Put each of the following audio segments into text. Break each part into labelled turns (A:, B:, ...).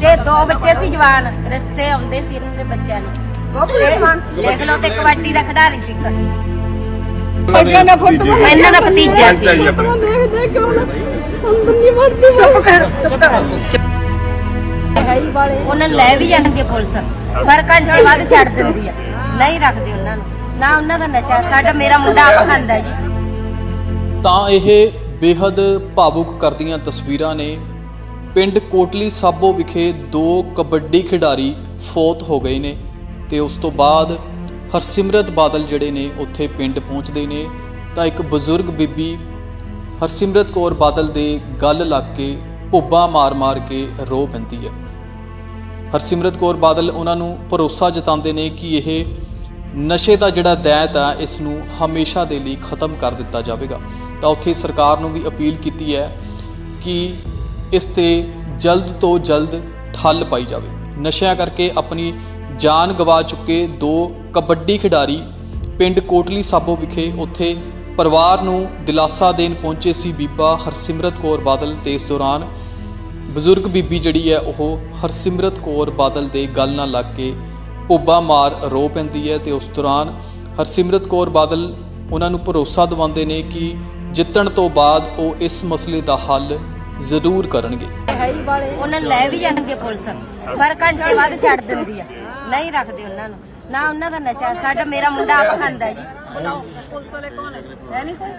A: ਤੇ ਦੋ ਬੱਚੇ ਸੀ ਜਵਾਨ ਰਸਤੇ ਆਉਂਦੇ ਸੀ ਇਹਨਾਂ ਦੇ ਬੱਚਿਆਂ ਨੂੰ। ਤੇ ਦੇਖ ਲਓ ਤੇ ਕਬੱਡੀ ਦਾ ਖਿਡਾਰੀ ਸੀ ਇੱਕ।
B: ਫੋਟੋ
A: ਇਹਨਾਂ ਦਾ ਭਤੀਜਾ ਸੀ।
B: ਆਪਣਾ ਅੰਦਰ ਨਹੀਂ ਵੜਦੀ ਚੁੱਪ ਕਰ।
A: ਉਹਨਾਂ ਨੂੰ ਲੈ ਵੀ ਜਾਂਦੀ ਹੈ ਪੁਲਿਸ। ਪਰ ਘੰਟੇ ਬਾਅਦ ਛੱਡ ਦਿੰਦੀ ਆ। ਨਹੀਂ ਰੱਖਦੀ ਉਹਨਾਂ ਨੂੰ। ਨਾ ਉਹਨਾਂ ਦਾ ਨਸ਼ਾ। ਸਾਡਾ ਮੇਰਾ ਮੁੰਡਾ ਆਪ ਖਾਂਦਾ ਜੀ।
C: ਤਾਂ ਇਹ ਬੇहद ਭਾਵੁਕ ਕਰਦੀਆਂ ਤਸਵੀਰਾਂ ਨੇ ਪਿੰਡ ਕੋਟਲੀ ਸਾਬੋ ਵਿਖੇ ਦੋ ਕਬੱਡੀ ਖਿਡਾਰੀ ਫੌਤ ਹੋ ਗਏ ਨੇ ਤੇ ਉਸ ਤੋਂ ਬਾਅਦ ਹਰਸਿਮਰਤ ਬਾਦਲ ਜਿਹੜੇ ਨੇ ਉੱਥੇ ਪਿੰਡ ਪਹੁੰਚਦੇ ਨੇ। ਤਾਂ ਇੱਕ ਬਜ਼ੁਰਗ ਬੀਬੀ ਹਰਸਿਮਰਤ ਕੌਰ ਬਾਦਲ ਦੇ ਗੱਲ ਲੱਗ ਕੇ ਭੁੱਬਾ ਮਾਰ-ਮਾਰ ਕੇ ਰੋ ਪੈਂਦੀ ਹੈ। ਹਰਸਿਮਰਤ ਕੌਰ ਬਾਦਲ ਉਹਨਾਂ ਨੂੰ ਭਰੋਸਾ ਜਤਾਉਂਦੇ ਨੇ ਕਿ ਇਹ ਨਸ਼ੇ ਦਾ ਜਿਹੜਾ ਦੈਤ ਆ, ਇਸ ਨੂੰ ਹਮੇਸ਼ਾ ਦੇ ਲਈ ਖਤਮ ਕਰ ਦਿੱਤਾ ਜਾਵੇਗਾ। ਤਾਂ ਉੱਥੇ ਸਰਕਾਰ ਨੂੰ ਵੀ ਅਪੀਲ ਕੀਤੀ ਹੈ ਕਿ ਇਸ ਤੇ ਜਲਦ ਤੋਂ ਜਲਦ ਠੱਲ ਪਾਈ ਜਾਵੇ। ਨਸ਼ਿਆਂ ਕਰਕੇ ਆਪਣੀ ਜਾਨ ਗਵਾ ਚੁੱਕੇ ਦੋ ਕਬੱਡੀ ਖਿਡਾਰੀ ਪਿੰਡ ਕੋਟਲੀ ਸਾਬੋ ਵਿਖੇ ਉੱਥੇ ਪਰਿਵਾਰ ਨੂੰ ਦਿਲਾਸਾ ਦੇਣ ਪਹੁੰਚੇ ਸੀ ਬੀਬਾ ਹਰਸਿਮਰਤ ਕੌਰ ਬਾਦਲ। ਤੇ ਇਸ ਦੌਰਾਨ ਬਜ਼ੁਰਗ ਬੀਬੀ ਜਿਹੜੀ ਹੈ ਉਹ ਹਰਸਿਮਰਤ ਕੌਰ ਬਾਦਲ ਦੇ ਗੱਲ ਨਾਲ ਲੱਗ ਕੇ ਭੁੱਬਾ ਮਾਰ ਰੋ ਪੈਂਦੀ ਹੈ ਤੇ ਉਸ ਦੌਰਾਨ ਹਰਸਿਮਰਤ ਕੌਰ ਬਾਦਲ ਉਹਨਾਂ ਨੂੰ ਭਰੋਸਾ ਦਿਵਾਉਂਦੇ ਨੇ ਕਿ ਜਿੱਤਣ ਤੋਂ ਬਾਅਦ ਉਹ ਇਸ ਮਸਲੇ ਦਾ ਹੱਲ ਜ਼ਰੂਰ ਕਰਨਗੇ।
A: ਉਹਨਾਂ ਨੂੰ ਲੈ ਵੀ ਜਾਣਗੇ ਪੁਲਿਸ। ਪਰ ਘੰਟੇ ਬਾਅਦ ਛੱਡ ਦਿੰਦੀ ਆ। ਨਹੀਂ ਰੱਖਦੇ ਉਹਨਾਂ ਨੂੰ। ਨਾ ਉਹਨਾਂ ਦਾ ਨਸ਼ਾ। ਸਾਡਾ, ਮੇਰਾ ਮੁੰਡਾ ਆਪ ਖਾਂਦਾ ਜੀ।
B: ਪੁਲਿਸ ਵਾਲੇ ਕੌਣ ਹੈ? ਹੈ ਨਹੀਂ ਕੋਈ?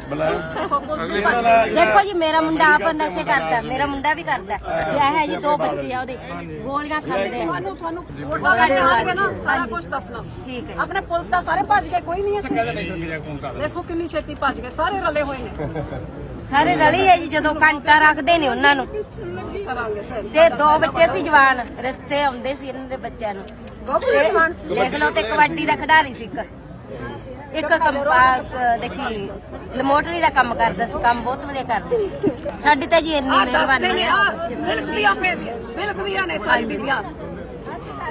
A: ਦੇਖੋ ਜੀ ਮੇਰਾ ਮੁੰਡਾ ਆਪ ਨਸ਼ੇ ਕਰਦਾ ਮੇਰਾ ਮੁੰਡਾ ਵੀ ਕਰਦਾ। ਵਿਆਹ ਹੈ ਜੀ ਦੋ ਬੱਚੇ ਆ ਉਹਦੇ। ਗੋਲੀਆਂ ਖਾਂਦੇ ਆ।
B: ਤੁਹਾਨੂੰ ਤੁਹਾਨੂੰ ਵੋਟਾਂ ਲੈਣ ਆਉਣਗੇ ਨਾ ਸਾਰਾ ਕੁਝ ਦੱਸਣਾ।
A: ਠੀਕ ਹੈ
B: ਆਪਣੇ ਪੁਲਿਸ ਦਾ ਸਾਰੇ ਭੱਜ ਗਏ ਕੋਈ ਨਹੀਂ ਇੱਥੇ। ਦੇਖੋ ਕਿੰਨੀ ਛੇਤੀ ਭੱਜ ਗਏ ਸਾਰੇ ਰਲੇ ਹੋਏ ਨੇ।
A: ਸਾਰੇ ਰਲੀ ਹੈ ਜੀ ਜਦੋਂ ਘੰਟਾ ਰੱਖਦੇ ਨੇ ਉਹਨਾਂ ਨੂੰ। ਤੇ ਦੋ ਬੱਚੇ ਸੀ ਜਵਾਨ ਰਸਤੇ ਆਉਂਦੇ ਸੀ ਇਹਨਾਂ ਦੇ ਬੱਚਿਆਂ ਨੂੰ। ਦੇਖ ਲਓ ਤੇ ਕਬੱਡੀ ਦਾ ਖਿਡਾਰੀ ਸੀ ਇੱਕ। ਇੱਕ ਕੰਮ ਆ, ਕ- ਦੇਖੀ ਲਮੋਟਰੀ ਦਾ ਕੰਮ ਕਰਦਾ ਸੀ ਕੰਮ ਬਹੁਤ ਵਧੀਆ ਕਰਦੇ ਸੀ। ਸਾਡੀ ਤਾਂ ਜੀ ਇੰਨੀ ਮਿਹਰਬਾਨੀ
B: ਆ ਬਿਲਕਦੀਆਂ ਮੇਰੀਆਂ ਬਿਲਕਦੀਆਂ ਨੇ ਸਾਰੀ ਬੀਬੀਆਂ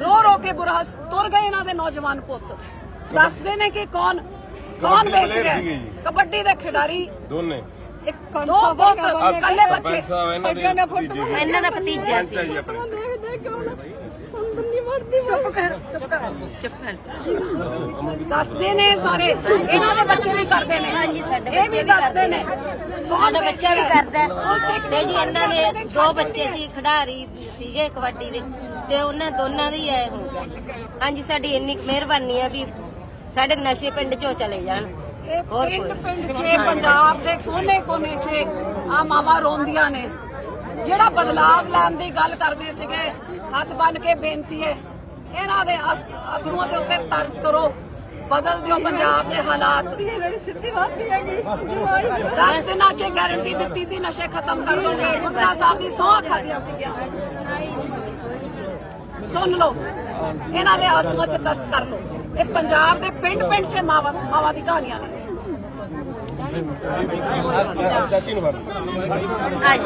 B: ਰੋ ਰੋ ਕੇ ਬੁਰਾ ਹਾਲ ਤੁਰ ਗਏ ਇਹਨਾਂ ਦੇ ਨੌਜਵਾਨ ਪੁੱਤ। ਦੱਸਦੇ ਨੇ ਕਿ ਕੌਣ ਕੌਣ ਵੇਚ ਗਏ ਕਬੱਡੀ ਦੇ ਖਿਡਾਰੀ
D: ਦੋਨੇ।
B: ਇੱਕ ਦੋ ਪੁੱਤ ਕੱਲੇ ਬੱਚੇ
D: ਸਾਹਿਬ ਇਹਨਾਂ ਦੇ ਭਤੀਜੇ
A: ਇਹਨਾਂ ਦਾ ਭਤੀਜਾ ਸੀ।
D: ਚਾਹੀਏ ਆਪਣੇ।
B: ਦੇਖ ਦੇਖ ਕੇ ਹੁਣ ਅੰਦਰ ਨਹੀਂ ਵੜਦੀ ਚੁੱਪ ਕਰ ਚੁੱਪ ਕਰ।
A: ਚੁੱਪ ਕਰ।
B: ਦੱਸਦੇ ਨੇ ਸਾਰੇ। ਇਹਨਾਂ ਦੇ ਬੱਚੇ ਵੀ ਕਰਦੇ ਨੇ।
A: ਹਾਂਜੀ, ਸਾਡੇ
B: ਇਹ ਵੀ
A: ਬੱਚੇ ਵੀ
B: ਦੱਸਦੇ ਨੇ।
A: ਸਾਡਾ ਬੱਚਾ ਵੀ ਕਰਦਾ ਹੈ। ਤੇ ਜੀ ਇਹਨਾਂ ਦੇ ਦੋ ਬੱਚੇ ਸੀ ਖਿਡਾਰੀ ਸੀਗੇ ਕਬੱਡੀ ਦੇ। ਤੇ ਉਹਨਾਂ ਦੋਨਾਂ ਦੀ ਐ ਹੋ ਗਿਆ। ਜੀ। ਹਾਂਜੀ ਸਾਡੀ ਇੰਨੀ ਕੁ ਮਿਹਰਬਾਨੀ ਹੈ ਵੀ ਸਾਡੇ ਨਸ਼ੇ ਪਿੰਡ ਚੋਂ ਚਲੇ ਜਾਣ।
B: ਇਹ ਪਿੰਡ ਪਿੰਡ 'ਚ ਪੰਜਾਬ ਦੇ ਕੋਨੇ ਕੋਨੇ 'ਚ ਆ ਮਾਵਾ ਰੋਂਦੀਆਂ ਨੇ। ਜਿਹੜਾ ਬਦਲਾਵ ਲੈਣ ਦੀ ਗੱਲ ਕਰਦੇ ਸੀਗੇ, ਹੱਥ ਬੰਨ ਕੇ ਬੇਨਤੀ ਹੈ, ਇਹਨਾਂ ਦੇ ਅਥਰੂਆਂ ਦੇ ਉੱਤੇ ਤਰਸ ਕਰੋ। ਬਦਲ ਦਿਓ ਪੰਜਾਬ ਦੇ ਹਾਲਾਤ। ਦਸ ਦਿਨਾਂ 'ਚ ਗਾਰੰਟੀ ਦਿੱਤੀ ਸੀ, ਨਸ਼ੇ ਖਤਮ ਕਰ ਦੋਗੇ। ਗੁਰਦਾ ਸਾਹਿਬ ਦੀ ਸੌਂ ਖਾਦੀਆਂ ਸੀਗੀਆਂ। ਸੁਣ ਲਓ। ਇਹਨਾਂ ਦੇ ਆਸੂਆਂ 'ਚ ਤਰਸ ਕਰ ਲਓ। ਇਹ ਪੰਜਾਬ ਦੇ ਪਿੰਡ ਪਿੰਡ 'ਚ ਮਾਵਾ ਮਾਵਾ ਦੀ ਕਹਾਣੀਆਂ ਨੇ।
D: ਚਾਚੀ ਨੂੰ
A: ਹਾਂਜੀ